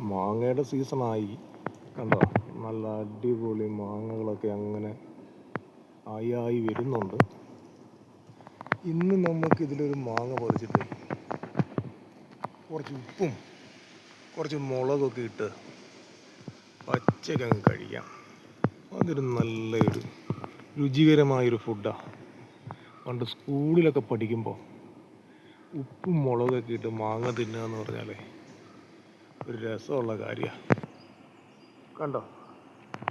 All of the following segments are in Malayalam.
മാങ്ങയുടെ സീസണായി. കണ്ടോ? നല്ല അടിപൊളി മാങ്ങകളൊക്കെ അങ്ങനെ ആയി ആയി വരുന്നുണ്ട്. ഇന്ന് നമുക്ക് ഇതിലൊരു മാങ്ങ പറിച്ചിട്ട് കുറച്ച് ഉപ്പും കുറച്ച് മുളകൊക്കെ ഇട്ട് പച്ചക്കങ്ങ് കഴിക്കാം. അതൊരു നല്ലൊരു രുചികരമായൊരു ഫുഡാണ് പണ്ട് സ്കൂളിലൊക്കെ പഠിക്കുമ്പോൾ ഉപ്പും മുളകൊക്കെ ഇട്ട് മാങ്ങ തിന്നുക എന്ന് പറഞ്ഞാലേ ഒരു രസമുള്ള കാര്യമാണ് കണ്ടോ?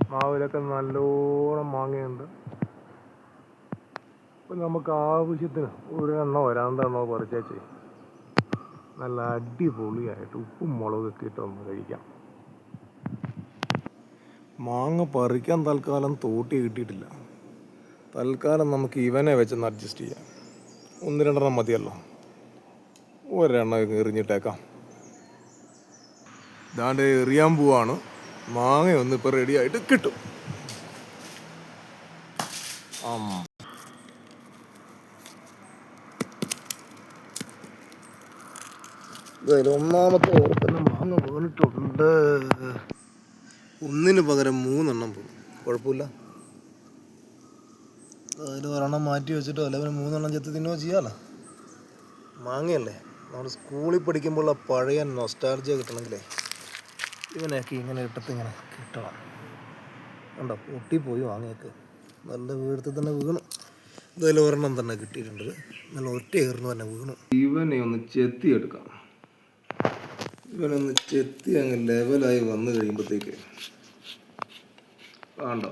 മാവിലൊക്കെ നല്ലോണം മാങ്ങയുണ്ട്. അപ്പം നമുക്ക് ആവശ്യത്തിന് ഒരു എണ്ണോ രണ്ടെണ്ണോ പറിച്ചേച്ചേ. നല്ല അടിപൊളിയായിട്ട് ഉപ്പും മുളകൊക്കെ ഇട്ട് ഒന്ന് കഴിക്കാം. മാങ്ങ പറിക്കാൻ തൽക്കാലം തോട്ടി കിട്ടിയിട്ടില്ല. തൽക്കാലം നമുക്ക് ഇവനെ വെച്ചൊന്ന് അഡ്ജസ്റ്റ് ചെയ്യാം. ഒന്ന് രണ്ടെണ്ണം മതിയല്ലോ. ഒരെണ്ണം എറിഞ്ഞിട്ടേക്കാം. ഇതാണ്ട് എറിയാൻ പോവാണ്. മാങ്ങയൊന്നും ഇപ്പൊ റെഡി ആയിട്ട് കിട്ടും ഒന്നാമത്തെ ഓർക്കുന്ന മാങ്ങ വീണിട്ടുണ്ട്. ഒന്നിന് പകരം മൂന്നെണ്ണം പോകും കുഴപ്പമില്ല. അതിൽ ഒരെണ്ണം മാറ്റി വെച്ചിട്ടോ അല്ലെങ്കിൽ മൂന്നെണ്ണം ചെത്തി തിന്നുകയോ ചെയ്യാലോ? മാങ്ങയല്ലേ? നമ്മൾ സ്കൂളിൽ പഠിക്കുമ്പോൾ ഉള്ള പഴയ നൊസ്റ്റാർജിയ കിട്ടണമെങ്കിലേ. ഇവനെയൊക്കെ ഇങ്ങനെ ഇട്ടത്ത് ഇങ്ങനെ കിട്ടണം. കണ്ടോ? പൊട്ടിപ്പോയി വാങ്ങിയൊക്കെ. നല്ല വീടത്ത് തന്നെ വീണു. എന്തായാലും ഒരെണ്ണം തന്നെ കിട്ടിയിട്ടുണ്ട്. നല്ല ഒറ്റ ഏറിന് തന്നെ വീണു. ഇവനെ ഒന്ന് ചെത്തി എടുക്കാം. ഇവനൊന്ന് ചെത്തി അങ്ങ് ലെവലായി വന്നു കഴിയുമ്പോഴത്തേക്ക് കണ്ടോ?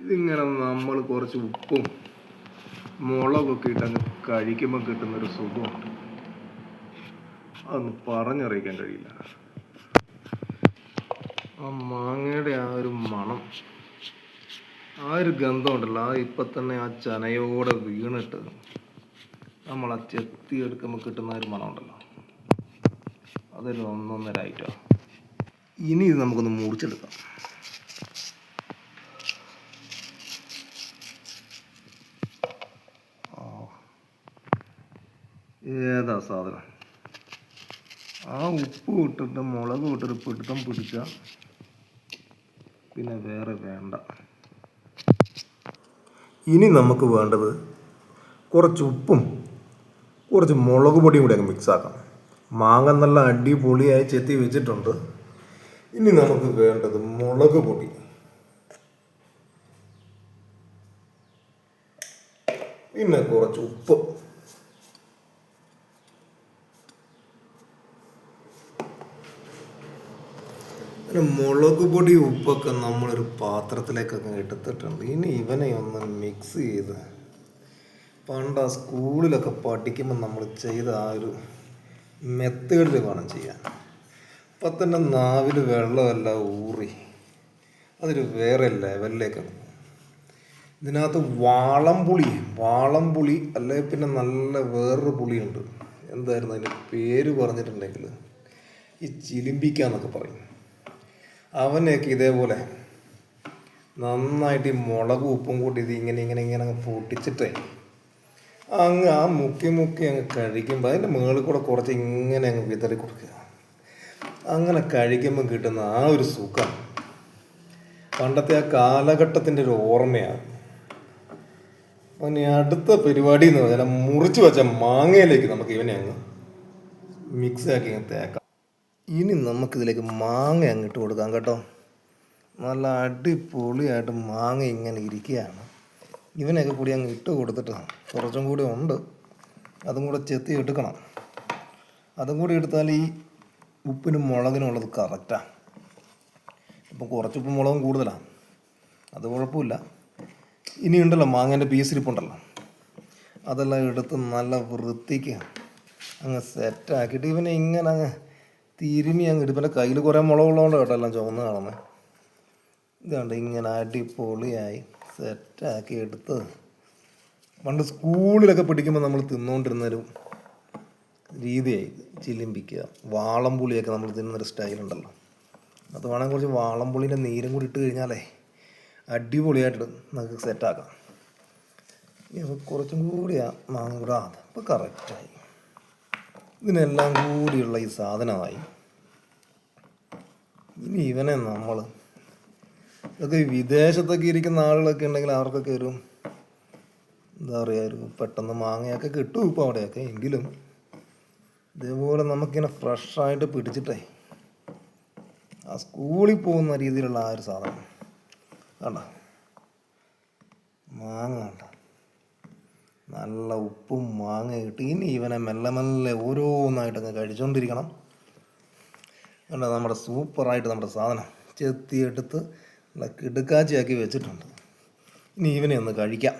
ഇതിങ്ങനെ നമ്മൾ കുറച്ച് ഉപ്പും മുളകൊക്കെ ഇട്ട് അങ്ങ് കഴിക്കുമ്പോൾ കിട്ടുന്നൊരു സുഖമുണ്ട് അതൊന്നും പറഞ്ഞറിയിക്കാൻ കഴിയില്ല. ആ മാങ്ങയുടെ ആ ഒരു മണം ആ ഒരു ഗന്ധം ഉണ്ടല്ലോ ആ ഇപ്പൊ തന്നെ ആ ചനയോടെ വീണിട്ട് നമ്മൾ ആ ചെത്തി എടുക്കുമ്പോൾ കിട്ടുന്ന ഒരു മണം ഉണ്ടല്ലോ അതൊരു ഒന്നൊന്നര ഐറ്റം ഇനി ഇത് നമുക്കൊന്ന് മുറിച്ചെടുക്കാം. ഏതാ സാധനം? ആ ഉപ്പ് ഇട്ടിട്ട് മുളക് ഇട്ടിട്ട് പിടുത്തം പിടിച്ച പിന്നെ വേറെ വേണ്ട. ഇനി നമുക്ക് വേണ്ടത് കുറച്ച് ഉപ്പും കുറച്ച് മുളക് പൊടിയും കൂടി അങ്ങ് മിക്സാക്കാം മാങ്ങ നല്ല അടിപൊളിയായി ചെത്തി വെച്ചിട്ടുണ്ട്. ഇനി നമുക്ക് വേണ്ടത് മുളക് പൊടി. പിന്നെ കുറച്ച് ഉപ്പ്. പിന്നെ മുളക് പൊടി ഉപ്പൊക്കെ നമ്മളൊരു പാത്രത്തിലേക്കൊക്കെ എടുത്തിട്ടുണ്ട്. ഇനി ഇവനെ ഒന്ന് മിക്സ് ചെയ്ത് പണ്ട് ആ സ്കൂളിലൊക്കെ പഠിക്കുമ്പോൾ നമ്മൾ ചെയ്ത ആ ഒരു മെത്തേഡിൽ വേണം ചെയ്യാൻ. അപ്പം തന്നെ നാവിൽ വെള്ളമെല്ലാം ഊറി അതൊരു വേറെ ലെവലിലേക്ക് ഇതിനകത്ത് വാളംപുളി വാളംപുളി അല്ലെങ്കിൽ പിന്നെ നല്ല വേറൊരു പുളിയുണ്ട്. എന്തായിരുന്നു അതിന്റെ പേര് പറഞ്ഞിട്ടുണ്ടെങ്കിൽ ഈ ചിലിമ്പിക്കാന്നൊക്കെ പറയും. അവനെയൊക്കെ ഇതേപോലെ നന്നായിട്ട് ഈ മുളക് ഉപ്പും കൂട്ടി ഇത് ഇങ്ങനെ ഇങ്ങനെ ഇങ്ങനെ അങ്ങ് പൊട്ടിച്ചിട്ടേ അങ്ങ് ആ മുക്കി മുക്കി അങ്ങ് കഴിക്കുമ്പോൾ അതിന്റെ മുകളിൽ കൂടെ കുറച്ച് ഇങ്ങനെ അങ്ങ് വിതറി കൊടുക്കുക. അങ്ങനെ കഴിക്കുമ്പോൾ കിട്ടുന്ന ആ ഒരു സുഖം പണ്ടത്തെ ആ കാലഘട്ടത്തിന്റെ ഒരു ഓർമ്മയാണ്. അപ്പം അടുത്ത പരിപാടി എന്ന് പറഞ്ഞാൽ മുറിച്ച് വെച്ച മാങ്ങയിലേക്ക് നമുക്ക് ഇവനെ അങ്ങ് മിക്സ് ആക്കി അങ്ങ് തേക്കാം. ഇനി നമുക്കിതിലേക്ക് മാങ്ങ അങ്ങിട്ട് കൊടുക്കാം കേട്ടോ. നല്ല അടിപൊളിയായിട്ട് മാങ്ങ ഇങ്ങനെ ഇരിക്കുകയാണ്. ഇവനൊക്കെ കൂടി അങ്ങ് ഇട്ട് കൊടുത്തിട്ട് കുറച്ചും കൂടി ഉണ്ട്. അതും കൂടെ ചെത്തി എടുക്കണം. അതും കൂടി എടുത്താൽ ഈ ഉപ്പിനും മുളകിനും ഉള്ളത് കറക്റ്റാണ് ഇപ്പം കുറച്ച് ഉപ്പും മുളകും കൂടുതലാണ് അത് കുഴപ്പമില്ല. ഇനി ഉണ്ടല്ലോ മാങ്ങേന്റെ പീസിരിപ്പുണ്ടല്ലോ അതെല്ലാം എടുത്ത് നല്ല വൃത്തിക്ക് അങ്ങ് സെറ്റാക്കിയിട്ട് ഇവനെ ഇങ്ങനെ അങ്ങ് തിരുമി അങ്ങ് ഇടും പിന്നെ കയ്യിൽ കുറേ മുളകുള്ളതുകൊണ്ട് കേട്ടോ എല്ലാം ചുവന്ന് കാണുന്നത് ഇതുകൊണ്ട് ഇങ്ങനെ അടിപൊളിയായി സെറ്റാക്കി എടുത്ത്. പണ്ട് സ്കൂളിലൊക്കെ പഠിക്കുമ്പോൾ നമ്മൾ തിന്നുകൊണ്ടിരുന്നൊരു രീതിയായി ചില്ലിമ്പിക്കുക വാളംപുളിയൊക്കെ നമ്മൾ തിന്നൊരു സ്റ്റൈലുണ്ടല്ലോ. അത് വേണമെങ്കിൽ കുറച്ച് വാളംപുളിന്റെ നീരും കൂടി ഇട്ട് കഴിഞ്ഞാലേ അടിപൊളിയായിട്ട് നമുക്ക് സെറ്റാക്കാം. കുറച്ചും കൂടി മാങ്ങ കൂടെ ആ അപ്പോൾ കറക്റ്റായി ഇതിനെല്ലാം കൂടിയുള്ള ഈ സാധനമായി. ഇനി ഇവനെ നമ്മൾ ഇതൊക്കെ വിദേശത്തൊക്കെ ഇരിക്കുന്ന ആളുകളൊക്കെ ഉണ്ടെങ്കിൽ അവർക്കൊക്കെ ഒരു എന്താ പറയുക ഒരു പെട്ടെന്ന് മാങ്ങയൊക്കെ കിട്ടും ഇപ്പോൾ അവിടെയൊക്കെ എങ്കിലും. ഇതേപോലെ നമുക്കിങ്ങനെ ഫ്രഷായിട്ട് പിടിച്ചിട്ടേ ആ സ്കൂളിൽ പോകുന്ന രീതിയിലുള്ള ആ ഒരു സാധനം. കണ്ട? മാങ്ങ കണ്ട? നല്ല ഉപ്പും മാങ്ങ ഇട്ട് ഇനി ഇവനെ മെല്ലെ മെല്ലെ ഓരോന്നായിട്ട് അങ്ങ് കഴിച്ചുകൊണ്ടിരിക്കണം കണ്ട നമ്മുടെ സൂപ്പറായിട്ട് നമ്മുടെ സാധനം ചെത്തിയെടുത്ത് നല്ല കിടുക്കാച്ചിയാക്കി വെച്ചിട്ടുണ്ട്. ഇനി ഇവനെ ഒന്ന് കഴിക്കാം.